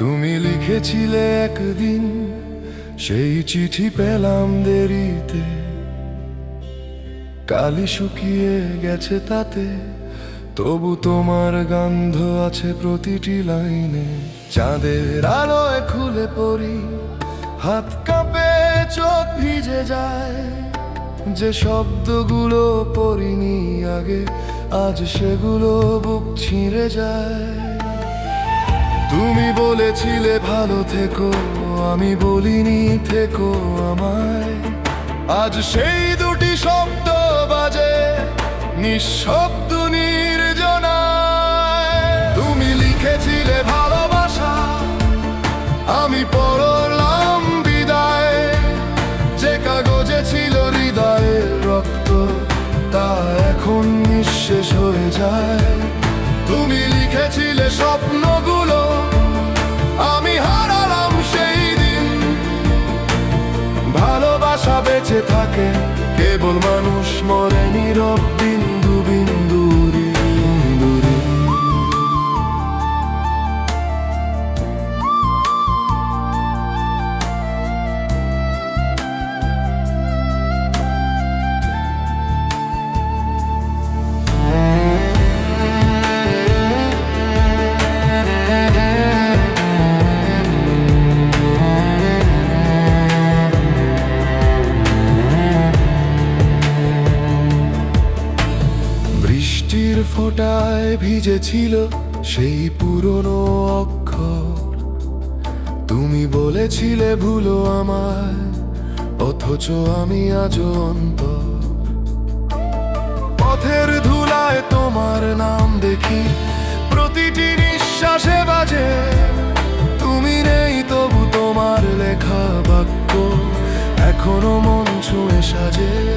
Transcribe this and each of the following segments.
তুমি লিখেছিলে একদিন, সেই চিঠি পেলাম দেরিতে। কালি শুকিয়ে গেছে তাতে, তবু তোমার গন্ধ আছে প্রতিটি লাইনে। চাঁদের আলোয় খুলে পড়ি, হাত কাঁপে, চোখ ভিজে যায়। যে শব্দগুলো পড়িনি আগে, আজ সেগুলো বুক ছিঁড়ে যায়। তুমি বলেছিলে ভালো থেকো, আমি বলিনি থেকো আমায়। আজ সেই দুটি শব্দ বাজে, নিঃশব্দ নির্জনায়। তুমি লিখেছিলে ভালোবাসা, আমি পড়লাম বিদায়। যে কাগজে ছিল হৃদয়ের রক্ত, তা এখন নিঃশেষ হয়ে যায়। বেঁচে থাকে। কেবল মানুষ মরে নীরব বিন্দু বৃষ্টির ফোঁটায় ভিজেছিল সেই পুরনো অক্ষর। তুমি বলেছিলে ভুলো আমায়, অথচ আমি অন্তর। পথের ধুলায় তোমার নাম দেখি, প্রতিটি নিঃশ্বাসে বাজে। তুমি নেই তবু তোমার লেখা বাক্য, এখনও মন ছুঁয়ে সাজে।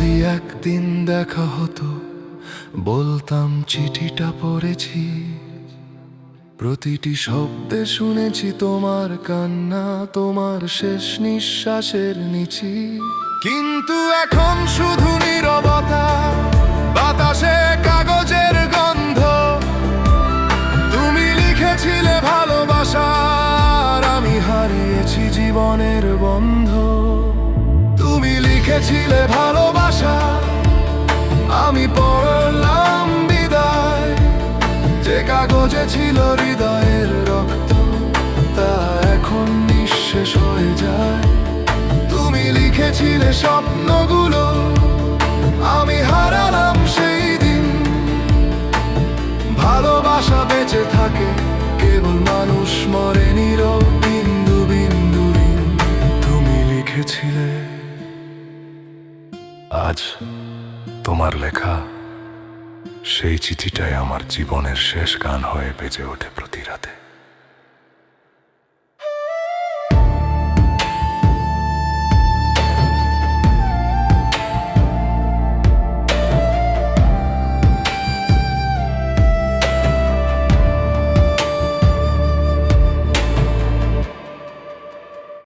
যদি একদিন দেখা হতো, বলতাম চিঠিটা পড়েছি। প্রতিটি শব্দে শুনেছি তোমার কান্না, তোমার শেষ নিঃশ্বাসের নিচি। কিন্তু এখন শুধু নীরবতা, বাতাসে কাগজের গন্ধ। তুমি লিখেছিলে ভালোবাসার, আমি হারিয়েছি জীবনের বন্ধ। তুমি লিখেছিলে ভালোবাসা, আমি পড়লাম বিদায়। যে কাগজে ছিল হৃদয়ের রক্ত, তা এখন নিঃশেষ হয়ে যায়। তুমি লিখেছিলে স্বপ্নগুলো, আমি হারালাম সেই দিন। ভালোবাসা বেঁচে থাকে, কেবল মানুষ মরে আজ তোমার লেখা সেই চিঠিটাই আমার জীবনের শেষ গান হয়ে বেজে ওঠে প্রতি রাতে।